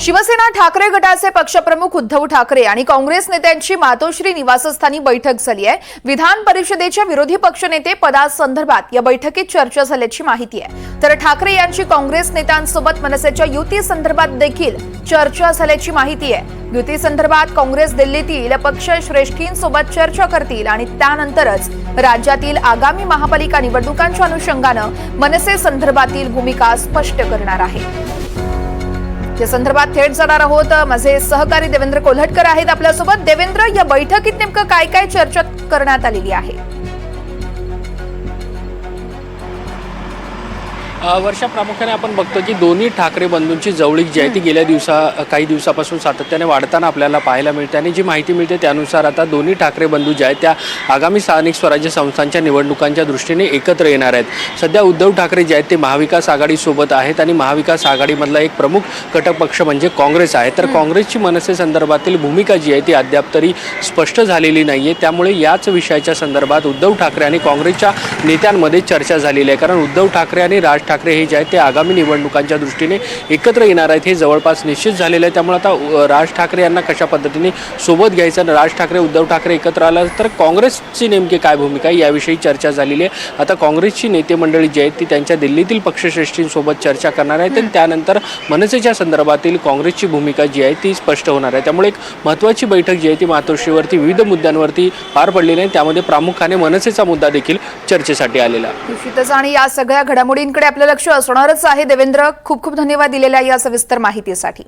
शिवसेना ठाकरे गटाचे पक्षप्रमुख उद्धव ठाकरे आणि काँग्रेस नेत्यांची मातोश्री निवासस्थानी बैठक झाली आहे. विधान परिषदेच्या विरोधी पक्षनेते पदासंदर्भात या बैठकीत चर्चा झाल्याची माहिती आहे. तर ठाकरे यांची काँग्रेस नेत्यांसोबत मनसेच्या युती संदर्भात देखील चर्चा झाल्याची माहिती आहे. युती संदर्भात काँग्रेस दिल्लीतील पक्ष श्रेष्ठींसोबत चर्चा करतील आणि त्यानंतरच राज्यातील आगामी महापालिका निवडणुकांच्या अनुषंगानं मनसे संदर्भातील भूमिका स्पष्ट करणार आहे. या संदर्भात थेट जाणार आहोत. माझे सहकारी देवेंद्र कोल्हटकर आहेत आपल्यासोबत. देवेंद्र या बैठकीत नेमकं काय काय चर्चा करण्यात आलेली आहे? वर्षा प्रामुख्याने आपण बघतो की दोन्ही ठाकरे बंधूंची जवळीक जी आहे ती गेल्या दिवसा काही दिवसापासून सातत्याने वाढताना आपल्याला पाहायला मिळते आणि जी माहिती मिळते त्यानुसार आता दोन्ही ठाकरे बंधू जे आहेत त्या आगामी स्थानिक स्वराज्य संस्थांच्या निवडणुकांच्या दृष्टीने एकत्र येणार आहेत. सध्या उद्धव ठाकरे जे आहेत ते महाविकास आघाडीसोबत आहेत आणि महाविकास आघाडीमधला एक प्रमुख घटक पक्ष म्हणजे काँग्रेस आहे. तर काँग्रेसची मनसे संदर्भातील भूमिका जी आहे ती अद्याप तरी स्पष्ट झालेली नाही आहे त्यामुळे याच विषयाच्या संदर्भात उद्धव ठाकरे आणि काँग्रेसच्या नेत्यांमध्ये चर्चा झालेली आहे. कारण उद्धव ठाकरे आणि राज ठाकरे ठाकरे हे जे आहेत ते आगामी निवडणुकांच्या दृष्टीने एकत्र येणार आहेत. हे जवळपास निश्चित झालेलं आहे. त्यामुळे आता राज ठाकरे यांना कशा पद्धतीने सोबत घ्यायचं आणि राज ठाकरे उद्धव ठाकरे एकत्र आला तर काँग्रेसची नेमकी काय भूमिका आहे याविषयी चर्चा झालेली आहे. आता काँग्रेसची नेते मंडळी जी आहेत ती त्यांच्या दिल्लीतील पक्षश्रेष्ठींसोबत चर्चा करणार आहेत आणि त्यानंतर मनसेच्या संदर्भातील काँग्रेसची भूमिका जी आहे ती स्पष्ट होणार आहे. त्यामुळे एक महत्त्वाची बैठक जी आहे ती मातोश्रीवरती विविध मुद्द्यांवरती पार पडलेली आहे. त्यामध्ये प्रामुख्याने मनसेचा मुद्दा देखील चर्चेसाठी आलेला. निश्चितच. आणि या सगळ्या घडामोडींकडे आपलं लक्ष असणारच आहे. देवेंद्र खूप खूप धन्यवाद दिलेल्या या सविस्तर माहितीसाठी.